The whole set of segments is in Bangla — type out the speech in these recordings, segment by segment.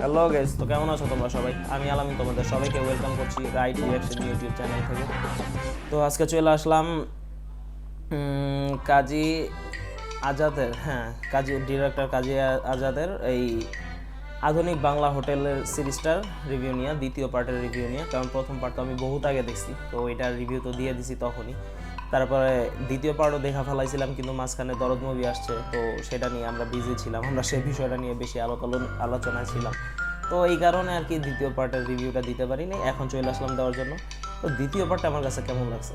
হ্যালো গেস তো কেমন আছো তোমরা সবাই? আমি আলামিন তোমাদের সবাইকে ওয়েলকাম করছি রাইট রিয়াকশন ইউটিউব চ্যানেল থেকে। তো আজকে চলে আসলাম কাজী আজাদের হ্যাঁ কাজী ডিরেক্টর কাজী আজাদের এই আধুনিক বাংলা হোটেলের সিরিজটার রিভিউ নিয়ে, দ্বিতীয় পার্টের রিভিউ নিয়ে। কারণ প্রথম পার্ট তো আমি বহুত আগে দেখছি, তো এটার রিভিউ তো দিয়ে দিছি তখনই। তারপরে দ্বিতীয় পার্টও দেখা ফেলাইছিলাম, কিন্তু মাঝখানে দরদ মুভি আসছে, তো সেটা নিয়ে আমরা বিজি ছিলাম, আমরা সেই বিষয়টা নিয়ে বেশি আলোচনা আলোচনায় ছিলাম। তো এই কারণে আর কি দ্বিতীয় পার্টের রিভিউটা দিতে পারিনি, এখন চলে আসলাম দেওয়ার জন্য। তো দ্বিতীয় পার্টটা আমার কাছে কেমন লাগছে?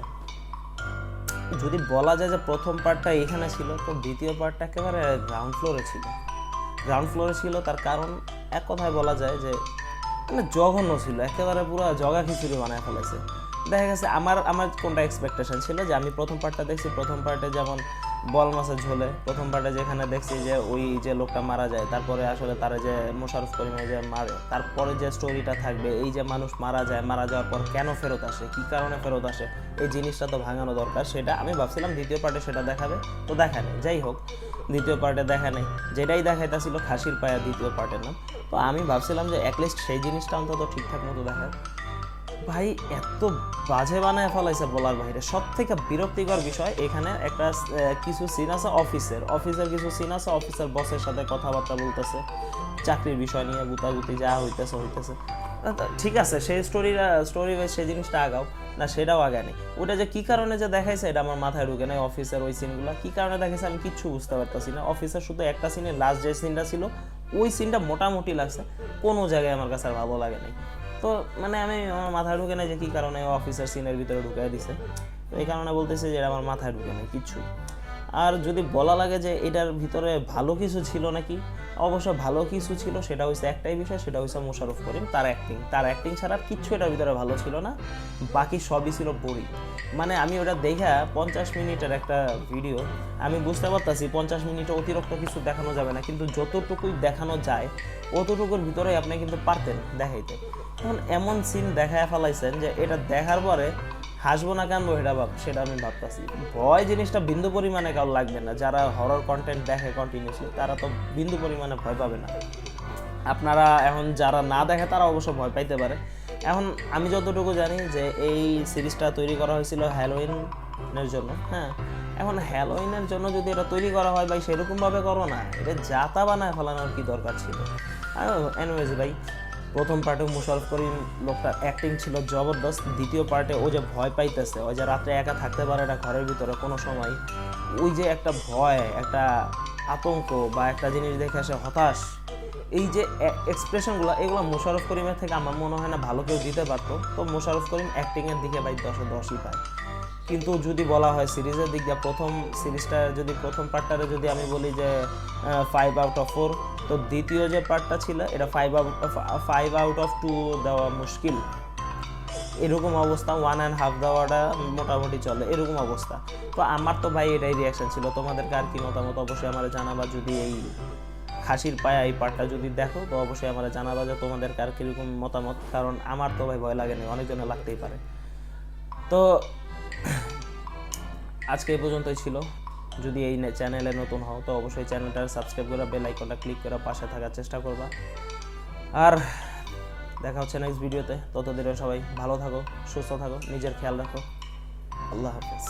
যদি বলা যায় যে প্রথম পার্টটা এখানে ছিল, তো দ্বিতীয় পার্টটা একেবারে গ্রাউন্ড ফ্লোরে ছিল। গ্রাউন্ড ফ্লোরে ছিল তার কারণ, এক কথায় বলা যায় যে মানে জঘন্য ছিল, একেবারে পুরো জগা খিচুড়ি বানায় ফেলেছে। দেখা গেছে আমার আমার কোনটা এক্সপেকটেশন ছিল? যে আমি প্রথম পার্টটা দেখছি, প্রথম পার্টে যেমন বল মাছের ঝোলে, প্রথম পার্টে যেখানে দেখছি যে ওই যে লোকটা মারা যায়, তারপরে আসলে তারা যে মোশারফ করিমে যে মারে, তারপরে যে স্টোরিটা থাকবে, এই যে মানুষ মারা যায়, মারা যাওয়ার পর কেন ফেরত আসে, কী কারণে ফেরত আসে, এই জিনিসটা তো ভাঙানো দরকার। সেটা আমি ভাবছিলাম দ্বিতীয় পার্টে সেটা দেখাবে, তো দেখা নেই, যাই হোক। দ্বিতীয় পার্টে দেখা নেই। যেটাই দেখাইতেছিল খাসির পায়া দ্বিতীয় পার্টের নাম তো আমি ভাবছিলাম যে অ্যাটলিস্ট সেই জিনিসটা অন্তত ঠিকঠাক মতো দেখায়। ভাই, এত বাজে বানায় ফেলাইছে বলার বাইরে। সব থেকে বিরক্তিকর বিষয় এখানে একটা কিছু সিন আছে অফিসের। অফিসের কিছু সিন আছে, অফিসের বসের সাথে কথাবার্তা বলতেছে, চাকরির বিষয় নিয়ে গুতাগুতি যা হইতেছে হইতেছে। ঠিক আছে সেই স্টোরিটা স্টোরি সেই জিনিসটা আগাও। না, সেটাও আগে নেই ওটা যে কি কারণে যে দেখাইছে, এটা আমার মাথায় ঢুকে নাই অফিসের ওই সিনগুলো কি কারণে দেখাইছে আমি কিচ্ছু বুঝতে পারতেছি না। অফিসের শুধু একটা সিনে লাস্ট যে সিনটা ছিল, ওই সিনটা মোটামুটি লাগছে। কোনো জায়গায় আমার কাছে আর ভালো লাগে নাই। তো মানে আমি আমার মাথায় ঢুকে নাই যে কী কারণে অফিসার সিনের ভিতরে ঢুকাই দিছে। তো এই কারণে বলতেছে যে আমার মাথায় ঢুকে নাই কিচ্ছুই আর যদি বলা লাগে যে এটার ভিতরে ভালো কিছু ছিল নাকি? অবশ্য ভালো কিছু ছিল, সেটা হচ্ছে একটাই বিষয়, সেটা হচ্ছে মোশারফ করিম, তার অ্যাক্টিং তার অ্যাক্টিং ছাড়া কিচ্ছু এটার ভিতরে ভালো ছিল না, বাকি সবই ছিল বোরিং মানে আমি ওটা দেখা পঞ্চাশ মিনিটের একটা ভিডিও আমি বুঝতে পারতাছি পঞ্চাশ মিনিটে অতিরিক্ত কিছু দেখানো যাবে না, কিন্তু যতটুকুই দেখানো যায়, অতটুকুর ভিতরে আপনি কিন্তু পারতেন দেখাইতে। এখন এমন সিন দেখায় ফেলাইছেন যে এটা দেখার পরে হাসবো না কানবো এটা ভাব, সেটা আমি ভাবতাছি। ভয় জিনিসটা বিন্দু পরিমাণে কাউ লাগবে না। যারা হরর কন্টেন্ট দেখে কন্টিনিউসলি তারা তো বিন্দু পরিমাণে ভয় পাবে না। আপনারা এখন যারা না দেখে, তারা অবশ্য ভয় পাইতে পারে। এখন আমি যতটুকু জানি যে এই সিরিজটা তৈরি করা হয়েছিল হ্যালোইনের জন্য হ্যাঁ? এখন হ্যালোইনের জন্য যদি এটা তৈরি করা হয়, ভাই, সেরকমভাবে করো না। এটা জাতা বানায় ফেলানোর কি দরকার ছিল? এনিওয়েজ ভাই প্রথম পার্টে মুশারফ করিম লোকটার অ্যাক্টিং ছিল জবরদস্ত। দ্বিতীয় পার্টে ও যে ভয় পাইতেছে ওই যে রাত্রে একা থাকতে পারে না ঘরের ভিতরে কোনো সময়, ওই যে একটা ভয়, একটা আতঙ্ক বা একটা জিনিস দেখে আসে হতাশ, এই যে এক্সপ্রেশনগুলো এগুলো মোশারফ করিমের থেকে আমার মনে হয় না ভালো কেউ দিতে পারতো। তো মোশারফ করিম অ্যাক্টিংয়ের দিকে ভাই দশে দশই পায়। কিন্তু যদি বলা হয় সিরিজের দিক দিয়ে প্রথম সিরিজটা যদি, প্রথম পার্টটারে যদি আমি বলি যে ফাইভ আউট অফ ফোর তো দ্বিতীয় যে পার্টটা ছিল, এটা five out five out of two দেওয়া মুশকিল। এরকম অবস্থা ওয়ান অ্যান্ড হাফ দেওয়াটা মোটামুটি চলে, এরকম অবস্থা। তো আমার তো ভাই এটাই রিয়াকশন ছিল, তোমাদেরকে আর কি মতামত অবশ্যই আমার জানাবা যদি এই খাসির পায়া এই পার্টটা যদি দেখো, তো অবশ্যই আমার জানাবা যে তোমাদের কার কীরকম মতামত, কারণ আমার তো ভাই ভয় লাগে না, অনেকজনের লাগতেই পারে। তো আজকে এই পর্যন্তই ছিল। যদি এই চ্যানেলে নতুন হও, তো অবশ্যই চ্যানেলটা সাবস্ক্রাইব করে বেল আইকনটা ক্লিক করে পাশে থাকার চেষ্টা করবা। আর দেখা হচ্ছে নেক্সট ভিডিওতে ততদিনে সবাই ভালো থাকো, সুস্থ থাকো, নিজের খেয়াল রাখো। আল্লাহ হাফেজ।